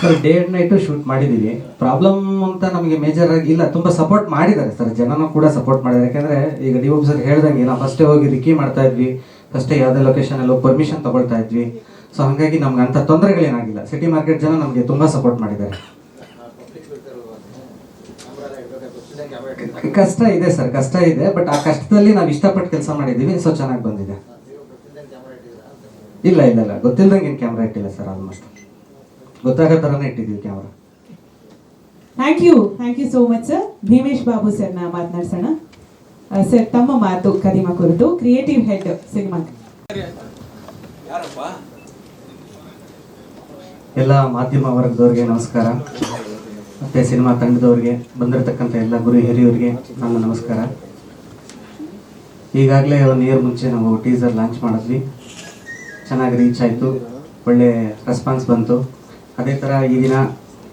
Sir day and night shoot ಮಾಡಿದ್ದೀವಿ problem ಅಂತ ನಮಗೆ ಮೇಜರ್ ಆಗಿ ಇಲ್ಲ, ತುಂಬ ಸಪೋರ್ಟ್ ಮಾಡಿದ್ದಾರೆ ಸರ್, ಜನನೂ ಕೂಡ ಸಪೋರ್ಟ್ ಮಾಡಿದ್ದಾರೆ. ಯಾಕಂದರೆ ಈಗ ಡಿ ಸರ್ ಹೇಳ್ದಂಗೆ, ನಾವು ಫಸ್ಟೇ ಹೋಗಿ ರಿಕಿ ಮಾಡ್ತಾ ಇದ್ವಿ. ಫಸ್ಟೇ ಯಾವುದೇ ಲೊಕೇಶನಲ್ಲಿ ಪರ್ಮಿಷನ್ ತಗೊಳ್ತಾ ಇದ್ವಿ. ಸೊ ಹಾಗಾಗಿ ನಮ್ಗೆ ಅಂಥ ತೊಂದರೆಗಳೇನಾಗಿಲ್ಲ. ಸಿಟಿ ಮಾರ್ಕೆಟ್ ಜನ ನಮಗೆ ತುಂಬ ಸಪೋರ್ಟ್ ಮಾಡಿದ್ದಾರೆ. ಕಷ್ಟ ಇದೆ ಸರ್, ಕಷ್ಟ ಇದೆ. ಬಟ್ ಆ ಕಷ್ಟದಲ್ಲಿ ನಾವು ಇಷ್ಟಪಟ್ಟು ಕೆಲಸ ಮಾಡಿದ್ದೀವಿ ಸೊ ಚೆನ್ನಾಗಿ ಬಂದಿದೆ. ಇಲ್ಲ ಇಲ್ಲ ಇಲ್ಲ ಗೊತ್ತಿಲ್ಲದಂಗೆ ಏನು ಕ್ಯಾಮ್ರಾ ಇಟ್ಟಿಲ್ಲ ಸರ್ ಆಲ್ಮೋಸ್ಟ್ ಗೊತ್ತಾಗೋ ಥರನೇ ಇಟ್ಟಿದ್ದೀವಿ camera thank you thank you so much sir Bhimesh Babu ಸರ್ನ ಮಾತನಾಡ್ಸೋಣ. ಸರ್ ತಮ್ಮ ಮಾತು ಕದಿಮ ಕುರಿತು ಕ್ರಿಯೇಟಿವ್ ಹೆಡ್ ಸಿನಿಮಾ ಎಲ್ಲ ಮಾಧ್ಯಮ ವರ್ಗದವ್ರಿಗೆ ನಮಸ್ಕಾರ. ಮತ್ತೆ ಸಿನಿಮಾ ತಂಡದವ್ರಿಗೆ ಬಂದಿರತಕ್ಕಂಥ ಎಲ್ಲ ಗುರು ಹಿರಿಯರಿಗೆ ನಮ್ಮ ನಮಸ್ಕಾರ. ಈಗಾಗಲೇ ಒಂದು ಇಯರ್ ಮುಂಚೆ ನಾವು ಟೀಸರ್ ಲಾಂಚ್ ಮಾಡಿದ್ವಿ. ಚೆನ್ನಾಗಿ ರೀಚ್ ಆಯಿತು. ಒಳ್ಳೆ ರೆಸ್ಪಾನ್ಸ್ ಬಂತು. ಅದೇ ಥರ ಈ ದಿನ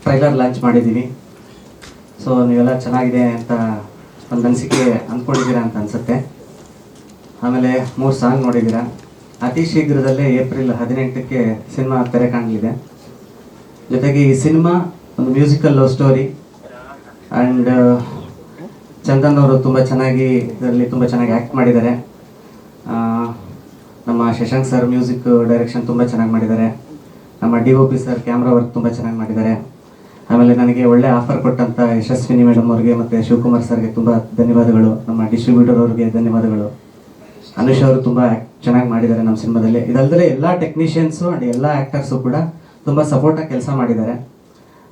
ಟ್ರೈಲರ್ ಲಾಂಚ್ ಮಾಡಿದ್ದೀವಿ ಸೊ ನೀವೆಲ್ಲ ಚೆನ್ನಾಗಿದೆ ಅಂತ ಒಂದು ಅನಿಸಿಕೆ ಅಂದ್ಕೊಂಡಿದ್ದೀರಾ ಅಂತ ಅನಿಸುತ್ತೆ. ಆಮೇಲೆ ಮೂರು ಸಾಂಗ್ ನೋಡಿದ್ದೀರಾ. ಅತಿ ಶೀಘ್ರದಲ್ಲೇ ಏಪ್ರಿಲ್ ಹದಿನೆಂಟಕ್ಕೆ ಸಿನಿಮಾ ತೆರೆ ಕಾಣಲಿದೆ. ಜೊತೆಗೆ ಈ ಸಿನಿಮಾ ಒಂದು musical love story and Chandan ಅವರು ತುಂಬ ಚೆನ್ನಾಗಿ ಇದರಲ್ಲಿ ತುಂಬ ಚೆನ್ನಾಗಿ ಆ್ಯಕ್ಟ್ ಮಾಡಿದ್ದಾರೆ. ನಮ್ಮ ಶಶಾಂಕ್ ಸರ್ ಮ್ಯೂಸಿಕ್ ಡೈರೆಕ್ಷನ್ ತುಂಬ ಚೆನ್ನಾಗಿ ಮಾಡಿದ್ದಾರೆ. ನಮ್ಮ D O P sir camera work ತುಂಬ ಚೆನ್ನಾಗಿ ಮಾಡಿದ್ದಾರೆ. ಆಮೇಲೆ ನನಗೆ ಒಳ್ಳೆ ಆಫರ್ ಕೊಟ್ಟಂಥ ಯಶಸ್ವಿನಿ ಮೇಡಮ್ ಅವ್ರಿಗೆ ಮತ್ತು ಶಿವಕುಮಾರ್ ಸರ್ಗೆ ತುಂಬ ಧನ್ಯವಾದಗಳು. ನಮ್ಮ ಡಿಸ್ಟ್ರಿಬ್ಯೂಟರ್ ಅವ್ರಿಗೆ ಧನ್ಯವಾದಗಳು. ಅನುಷ್ ಅವರು ತುಂಬ ಚೆನ್ನಾಗಿ ಮಾಡಿದ್ದಾರೆ ನಮ್ಮ ಸಿನಿಮಾದಲ್ಲಿ. ಇದಲ್ಲದೆ ಎಲ್ಲ ಟೆಕ್ನಿಷಿಯನ್ಸು ಆ್ಯಂಡ್ ಎಲ್ಲ ಆ್ಯಕ್ಟರ್ಸು ಕೂಡ ತುಂಬ ಸಪೋರ್ಟಾಗಿ ಕೆಲಸ ಮಾಡಿದ್ದಾರೆ.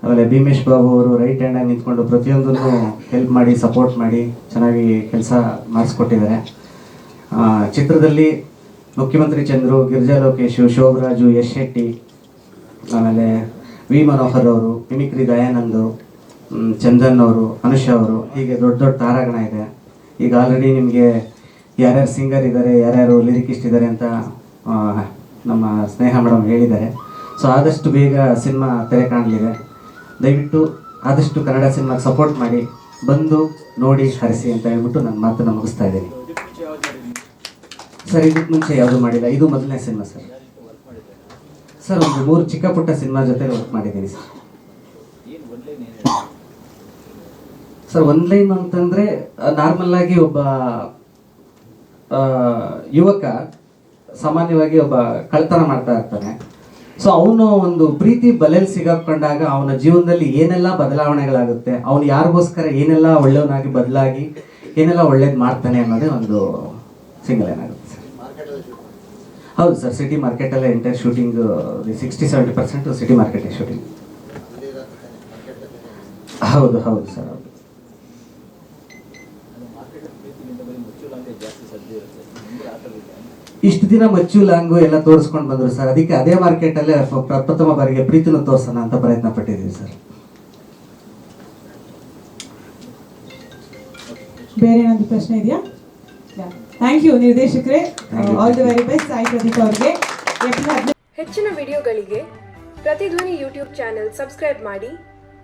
ಆಮೇಲೆ ಭೀಮೇಶ್ ಬಾಬು ಅವರು ರೈಟ್ ಹ್ಯಾಂಡಾಗಿ ನಿಂತ್ಕೊಂಡು ಪ್ರತಿಯೊಂದನ್ನು ಹೆಲ್ಪ್ ಮಾಡಿ ಸಪೋರ್ಟ್ ಮಾಡಿ ಚೆನ್ನಾಗಿ ಕೆಲಸ ಮಾಡಿಸ್ಕೊಟ್ಟಿದ್ದಾರೆ. ಚಿತ್ರದಲ್ಲಿ ಮುಖ್ಯಮಂತ್ರಿ ಚಂದ್ರು, ಗಿರಿಜಾ ಲೋಕೇಶು, ಶೋಭರಾಜು, ಯಶ್ ಶೆಟ್ಟಿ ಆಮೇಲೆ ವಿ ಮನೋಹರ್ ಅವರು ಮಿಮಿಕ್ರಿ ದಯಾನಂದ್ ಚಂದನ್ ಅವರು ಅನುಷಾ ಅವರು ಹೀಗೆ ದೊಡ್ಡ ದೊಡ್ಡ ತಾರಾಗಣ ಇದೆ. ಈಗ ಆಲ್ರೆಡಿ ನಿಮಗೆ ಯಾರ್ಯಾರು ಸಿಂಗರ್ ಇದ್ದಾರೆ ಯಾರ್ಯಾರು ಲಿರಿಕಿಸ್ಟ್ ಇದ್ದಾರೆ ಅಂತ ನಮ್ಮ ಸ್ನೇಹ ಮೇಡಮ್ ಹೇಳಿದ್ದಾರೆ. ಸೊ ಆದಷ್ಟು ಬೇಗ ಸಿನಿಮಾ ತೆರೆ ಕಾಣಲಿದೆ. ದಯವಿಟ್ಟು ಆದಷ್ಟು ಕನ್ನಡ ಸಿನಿಮಾಗೆ ಸಪೋರ್ಟ್ ಮಾಡಿ, ಬಂದು ನೋಡಿ, ಹರಿಸಿ ಅಂತ ಹೇಳ್ಬಿಟ್ಟು ನನ್ನ ಮಾತನ್ನು ಮುಗಿಸ್ತಾ ಇದ್ದೀನಿ. ಸರ್ ಇದಕ್ಕೆ ಮುಂಚೆ ಯಾವುದು ಮಾಡಿಲ್ಲ. ಇದು ಮೊದಲನೇ ಸಿನಿಮಾ ಸರ್. ಸರ್, ಒಂದು ಮೂರು ಚಿಕ್ಕ ಪುಟ್ಟ ಸಿನಿಮಾ ಜೊತೆ ವರ್ಕ್ ಮಾಡಿದ್ದೀನಿ ಸರ್. ಸರ್ ಒನ್ ಲೈನ್ ಅಂತಂದ್ರೆ ನಾರ್ಮಲ್ ಆಗಿ ಒಬ್ಬ ಯುವಕ ಸಾಮಾನ್ಯವಾಗಿ ಒಬ್ಬ ಕಳ್ತನ ಮಾಡ್ತಾ ಇರ್ತಾನೆ. ಸೊ ಅವನು ಒಂದು ಪ್ರೀತಿ ಬಲೆಯಲ್ಲಿ ಸಿಗಾಕೊಂಡಾಗ ಅವನ ಜೀವನದಲ್ಲಿ ಏನೆಲ್ಲ ಬದಲಾವಣೆಗಳಾಗುತ್ತೆ, ಅವನು ಯಾರಿಗೋಸ್ಕರ ಏನೆಲ್ಲ ಒಳ್ಳೆಯವನಾಗಿ ಬದಲಾಗಿ, ಏನೆಲ್ಲ ಒಳ್ಳೇದು ಮಾಡ್ತಾನೆ ಅನ್ನೋದೇ ಒಂದು ಸಿಂಗಲ್ ಏನಾಗುತ್ತೆ ಹೌದು sir city ಮಾರ್ಕೆಟಲ್ಲೇ entire shooting sixty seventy percent city market shooting ಹೌದು ಹೌದು ಸರ್, ಹೌದು. ಇಷ್ಟು ದಿನ ಮಚ್ಚು, ಲಾಂಗು ಎಲ್ಲ ತೋರಿಸ್ಕೊಂಡು ಬಂದ್ರು ಸರ್. ಅದಕ್ಕೆ ಅದೇ ಮಾರ್ಕೆಟ್ ಅಲ್ಲೇ ಫ- ಪ್ರಥಮ ಬಾರಿಗೆ ಪ್ರೀತಿನ ತೋರಿಸೋಣ ಅಂತ ಪ್ರಯತ್ನ ಪಟ್ಟಿದ್ದೀವಿ ಸರ್. ಬೇರೆ ಏನಾದರೂ ಪ್ರಶ್ನೆ ಇದೆಯಾ? Thank you ನಿರ್ದೇಶಕರೇ. All the very best Sai Pradeep ಅವ್ರಿಗೆ. ಹೆಚ್ಚಿನ ವಿಡಿಯೋಗಳಿಗೆ ಪ್ರತಿಧ್ವನಿ ಯೂಟ್ಯೂಬ್ ಚಾನೆಲ್ ಸಬ್ಸ್ಕ್ರೈಬ್ ಮಾಡಿ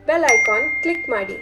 ಬೆಲ್ ಐಕಾನ್ ಕ್ಲಿಕ್ ಮಾಡಿ.